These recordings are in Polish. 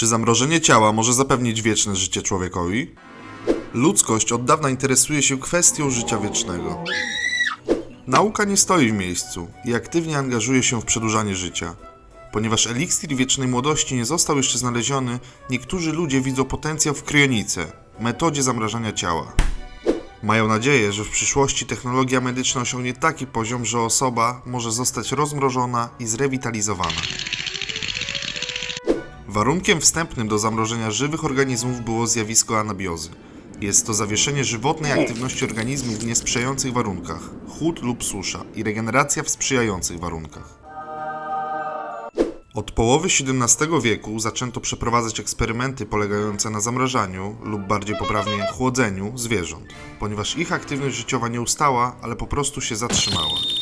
Czy zamrożenie ciała może zapewnić wieczne życie człowiekowi? Ludzkość od dawna interesuje się kwestią życia wiecznego. Nauka nie stoi w miejscu i aktywnie angażuje się w przedłużanie życia. Ponieważ eliksir wiecznej młodości nie został jeszcze znaleziony, niektórzy ludzie widzą potencjał w kryonice, metodzie zamrażania ciała. Mają nadzieję, że w przyszłości technologia medyczna osiągnie taki poziom, że osoba może zostać rozmrożona i zrewitalizowana. Warunkiem wstępnym do zamrożenia żywych organizmów było zjawisko anabiozy. Jest to zawieszenie żywotnej aktywności organizmu w niesprzyjających warunkach, chłód lub susza i regeneracja w sprzyjających warunkach. Od połowy XVII wieku zaczęto przeprowadzać eksperymenty polegające na zamrażaniu, lub bardziej poprawnie chłodzeniu zwierząt, ponieważ ich aktywność życiowa nie ustała, ale po prostu się zatrzymała.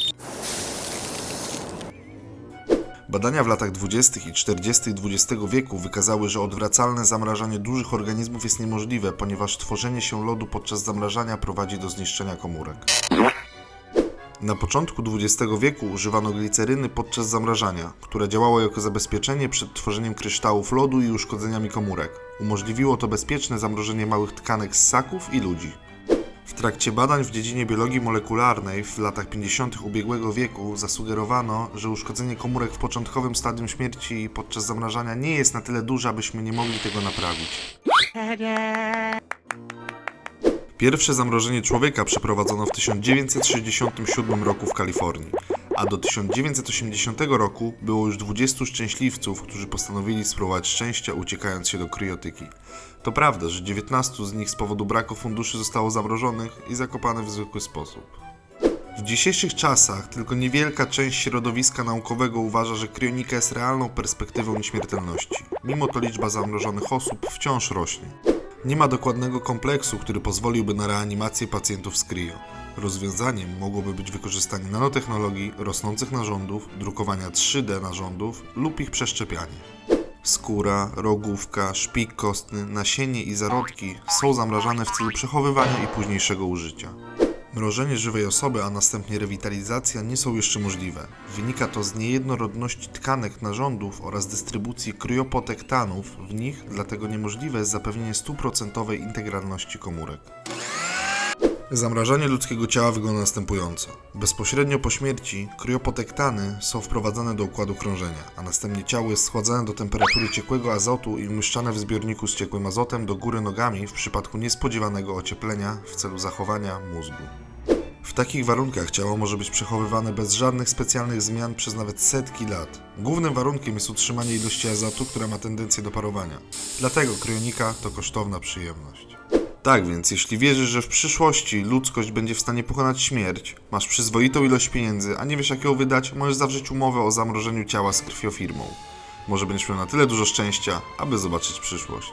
Badania w latach 20. i 40. XX wieku wykazały, że odwracalne zamrażanie dużych organizmów jest niemożliwe, ponieważ tworzenie się lodu podczas zamrażania prowadzi do zniszczenia komórek. Na początku XX wieku używano gliceryny podczas zamrażania, które działało jako zabezpieczenie przed tworzeniem kryształów lodu i uszkodzeniami komórek. Umożliwiło to bezpieczne zamrożenie małych tkanek ssaków i ludzi. Trakcie badań w dziedzinie biologii molekularnej w latach 50. ubiegłego wieku zasugerowano, że uszkodzenie komórek w początkowym stadium śmierci podczas zamrażania nie jest na tyle duże, abyśmy nie mogli tego naprawić. Pierwsze zamrożenie człowieka przeprowadzono w 1967 roku w Kalifornii, a do 1980 roku było już 20 szczęśliwców, którzy postanowili spróbować szczęścia uciekając się do kryotyki. To prawda, że 19 z nich z powodu braku funduszy zostało zamrożonych i zakopane w zwykły sposób. W dzisiejszych czasach tylko niewielka część środowiska naukowego uważa, że kryonika jest realną perspektywą nieśmiertelności. Mimo to liczba zamrożonych osób wciąż rośnie. Nie ma dokładnego kompleksu, który pozwoliłby na reanimację pacjentów z cryo. Rozwiązaniem mogłoby być wykorzystanie nanotechnologii, rosnących narządów, drukowania 3D narządów lub ich przeszczepianie. Skóra, rogówka, szpik kostny, nasienie i zarodki są zamrażane w celu przechowywania i późniejszego użycia. Mrożenie żywej osoby, a następnie rewitalizacja nie są jeszcze możliwe. Wynika to z niejednorodności tkanek narządów oraz dystrybucji kryopotektanów w nich, dlatego niemożliwe jest zapewnienie stuprocentowej integralności komórek. Zamrażanie ludzkiego ciała wygląda następująco. Bezpośrednio po śmierci kryopotektany są wprowadzane do układu krążenia, a następnie ciało jest schładzane do temperatury ciekłego azotu i umieszczane w zbiorniku z ciekłym azotem do góry nogami w przypadku niespodziewanego ocieplenia w celu zachowania mózgu. W takich warunkach ciało może być przechowywane bez żadnych specjalnych zmian przez nawet setki lat. Głównym warunkiem jest utrzymanie ilości azotu, która ma tendencję do parowania. Dlatego kryonika to kosztowna przyjemność. Tak więc, jeśli wierzysz, że w przyszłości ludzkość będzie w stanie pokonać śmierć, masz przyzwoitą ilość pieniędzy, a nie wiesz jak ją wydać, możesz zawrzeć umowę o zamrożeniu ciała z krwiofirmą. Może będziesz miał na tyle dużo szczęścia, aby zobaczyć przyszłość.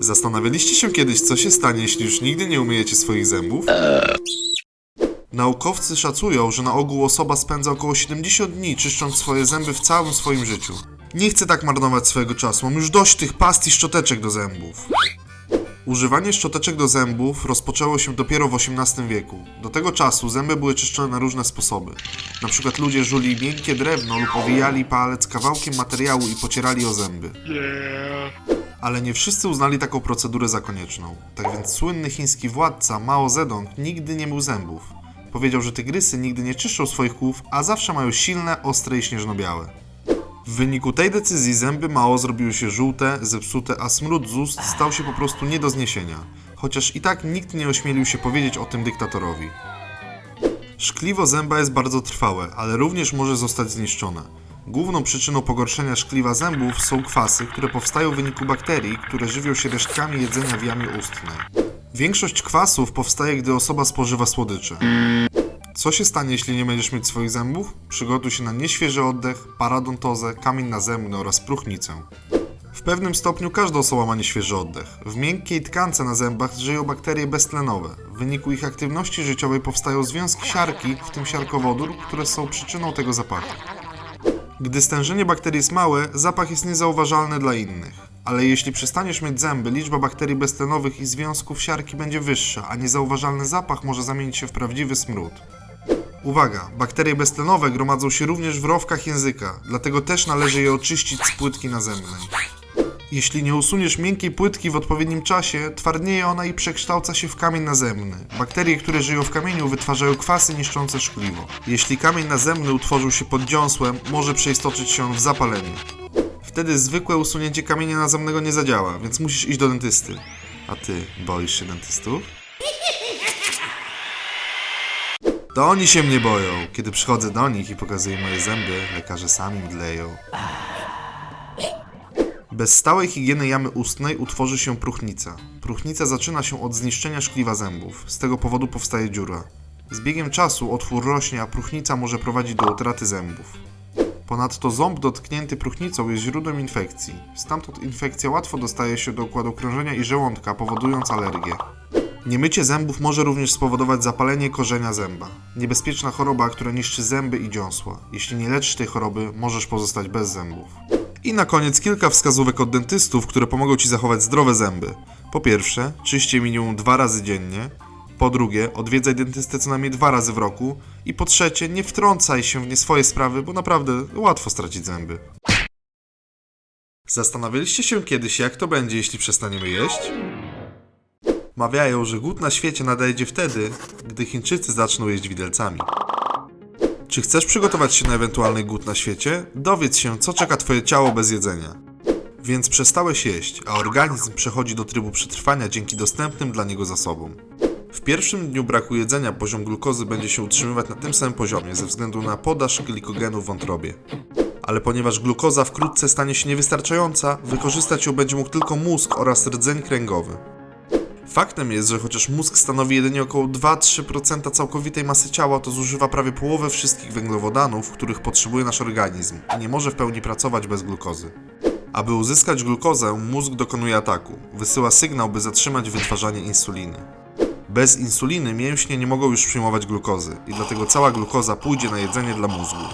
Zastanawialiście się kiedyś, co się stanie, jeśli już nigdy nie umyjecie swoich zębów? Naukowcy szacują, że na ogół osoba spędza około 70 dni czyszcząc swoje zęby w całym swoim życiu. Nie chcę tak marnować swojego czasu, mam już dość tych past i szczoteczek do zębów. Używanie szczoteczek do zębów rozpoczęło się dopiero w XVIII wieku. Do tego czasu zęby były czyszczone na różne sposoby. Na przykład ludzie żuli miękkie drewno lub owijali palec kawałkiem materiału i pocierali o zęby. Ale nie wszyscy uznali taką procedurę za konieczną. Tak więc słynny chiński władca Mao Zedong nigdy nie mył zębów. Powiedział, że tygrysy nigdy nie czyszczą swoich kłów, a zawsze mają silne, ostre i śnieżno-białe. W wyniku tej decyzji zęby Mao zrobiły się żółte, zepsute, a smród z ust stał się po prostu nie do zniesienia. Chociaż i tak nikt nie ośmielił się powiedzieć o tym dyktatorowi. Szkliwo zęba jest bardzo trwałe, ale również może zostać zniszczone. Główną przyczyną pogorszenia szkliwa zębów są kwasy, które powstają w wyniku bakterii, które żywią się resztkami jedzenia w jamie ustnej. Większość kwasów powstaje, gdy osoba spożywa słodycze. Co się stanie, jeśli nie będziesz mieć swoich zębów? Przygotuj się na nieświeży oddech, paradontozę, kamień nazemny oraz próchnicę. W pewnym stopniu każda osoba ma nieświeży oddech. W miękkiej tkance na zębach żyją bakterie beztlenowe. W wyniku ich aktywności życiowej powstają związki siarki, w tym siarkowodór, które są przyczyną tego zapachu. Gdy stężenie bakterii jest małe, zapach jest niezauważalny dla innych. Ale jeśli przestaniesz mieć zęby, liczba bakterii beztlenowych i związków siarki będzie wyższa, a niezauważalny zapach może zamienić się w prawdziwy smród. Uwaga, bakterie beztlenowe gromadzą się również w rowkach języka, dlatego też należy je oczyścić z płytki nazemnej. Jeśli nie usuniesz miękkiej płytki w odpowiednim czasie, twardnieje ona i przekształca się w kamień nazemny. Bakterie, które żyją w kamieniu, wytwarzają kwasy niszczące szkliwo. Jeśli kamień nazemny utworzył się pod dziąsłem, może przeistoczyć się on w zapalenie. Wtedy zwykłe usunięcie kamienia nazemnego nie zadziała, więc musisz iść do dentysty. A ty boisz się dentystów? To oni się mnie boją. Kiedy przychodzę do nich i pokazuję moje zęby, lekarze sami mdleją. Bez stałej higieny jamy ustnej utworzy się próchnica. Próchnica zaczyna się od zniszczenia szkliwa zębów. Z tego powodu powstaje dziura. Z biegiem czasu otwór rośnie, a próchnica może prowadzić do utraty zębów. Ponadto ząb dotknięty próchnicą jest źródłem infekcji. Stamtąd infekcja łatwo dostaje się do układu krążenia i żołądka, powodując alergię. Niemycie zębów może również spowodować zapalenie korzenia zęba. Niebezpieczna choroba, która niszczy zęby i dziąsła. Jeśli nie leczysz tej choroby, możesz pozostać bez zębów. I na koniec kilka wskazówek od dentystów, które pomogą Ci zachować zdrowe zęby. Po pierwsze, czyść je minimum dwa razy dziennie. Po drugie, odwiedzaj dentystę co najmniej dwa razy w roku. I po trzecie, nie wtrącaj się w nie swoje sprawy, bo naprawdę łatwo stracić zęby. Zastanawialiście się kiedyś, jak to będzie, jeśli przestaniemy jeść? Mawiają, że głód na świecie nadejdzie wtedy, gdy Chińczycy zaczną jeść widelcami. Czy chcesz przygotować się na ewentualny głód na świecie? Dowiedz się, co czeka Twoje ciało bez jedzenia. Więc przestałeś jeść, a organizm przechodzi do trybu przetrwania dzięki dostępnym dla niego zasobom. W pierwszym dniu braku jedzenia poziom glukozy będzie się utrzymywać na tym samym poziomie ze względu na podaż glikogenu w wątrobie. Ale ponieważ glukoza wkrótce stanie się niewystarczająca, wykorzystać ją będzie mógł tylko mózg oraz rdzeń kręgowy. Faktem jest, że chociaż mózg stanowi jedynie około 2-3% całkowitej masy ciała, to zużywa prawie połowę wszystkich węglowodanów, których potrzebuje nasz organizm i nie może w pełni pracować bez glukozy. Aby uzyskać glukozę, mózg dokonuje ataku. Wysyła sygnał, by zatrzymać wytwarzanie insuliny. Bez insuliny mięśnie nie mogą już przyjmować glukozy i dlatego cała glukoza pójdzie na jedzenie dla mózgu.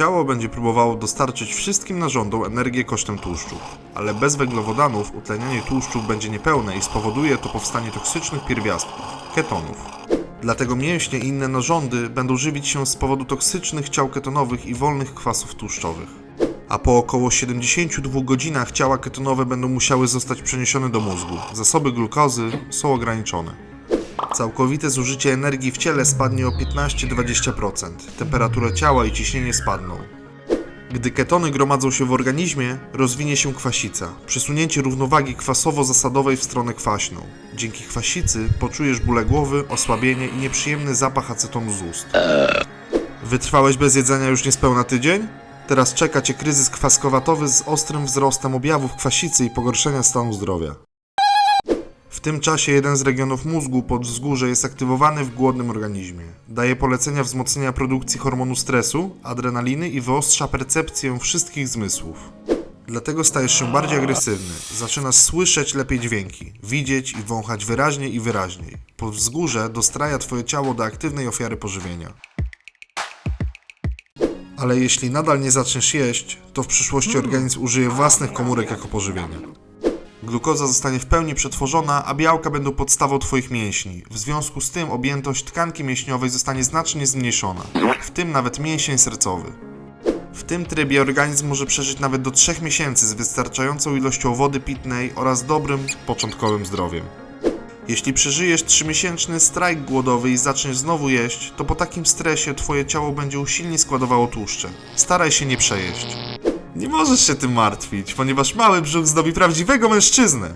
Ciało będzie próbowało dostarczyć wszystkim narządom energię kosztem tłuszczów, ale bez węglowodanów utlenianie tłuszczów będzie niepełne i spowoduje to powstanie toksycznych pierwiastków ketonów. Dlatego mięśnie i inne narządy będą żywić się z powodu toksycznych ciał ketonowych i wolnych kwasów tłuszczowych. A po około 72 godzinach ciała ketonowe będą musiały zostać przeniesione do mózgu. Zasoby glukozy są ograniczone. Całkowite zużycie energii w ciele spadnie o 15-20%. Temperatura ciała i ciśnienie spadną. Gdy ketony gromadzą się w organizmie, rozwinie się kwasica, przesunięcie równowagi kwasowo-zasadowej w stronę kwaśną. Dzięki kwasicy poczujesz bóle głowy, osłabienie i nieprzyjemny zapach acetonu z ust. Wytrwałeś bez jedzenia już niespełna tydzień? Teraz czeka Cię kryzys kwaskowatowy z ostrym wzrostem objawów kwasicy i pogorszenia stanu zdrowia. W tym czasie jeden z regionów mózgu pod wzgórze jest aktywowany w głodnym organizmie. Daje polecenia wzmocnienia produkcji hormonu stresu, adrenaliny i wyostrza percepcję wszystkich zmysłów. Dlatego stajesz się bardziej agresywny, zaczynasz słyszeć lepiej dźwięki, widzieć i wąchać wyraźniej i wyraźniej. Pod wzgórze dostraja twoje ciało do aktywnej ofiary pożywienia. Ale jeśli nadal nie zaczniesz jeść, to w przyszłości organizm użyje własnych komórek jako pożywienia. Glukoza zostanie w pełni przetworzona, a białka będą podstawą Twoich mięśni. W związku z tym objętość tkanki mięśniowej zostanie znacznie zmniejszona, w tym nawet mięsień sercowy. W tym trybie organizm może przeżyć nawet do 3 miesięcy z wystarczającą ilością wody pitnej oraz dobrym, początkowym zdrowiem. Jeśli przeżyjesz 3-miesięczny strajk głodowy i zaczniesz znowu jeść, to po takim stresie Twoje ciało będzie usilnie składowało tłuszcze. Staraj się nie przejeść. Nie możesz się tym martwić, ponieważ mały brzuch zdobi prawdziwego mężczyznę.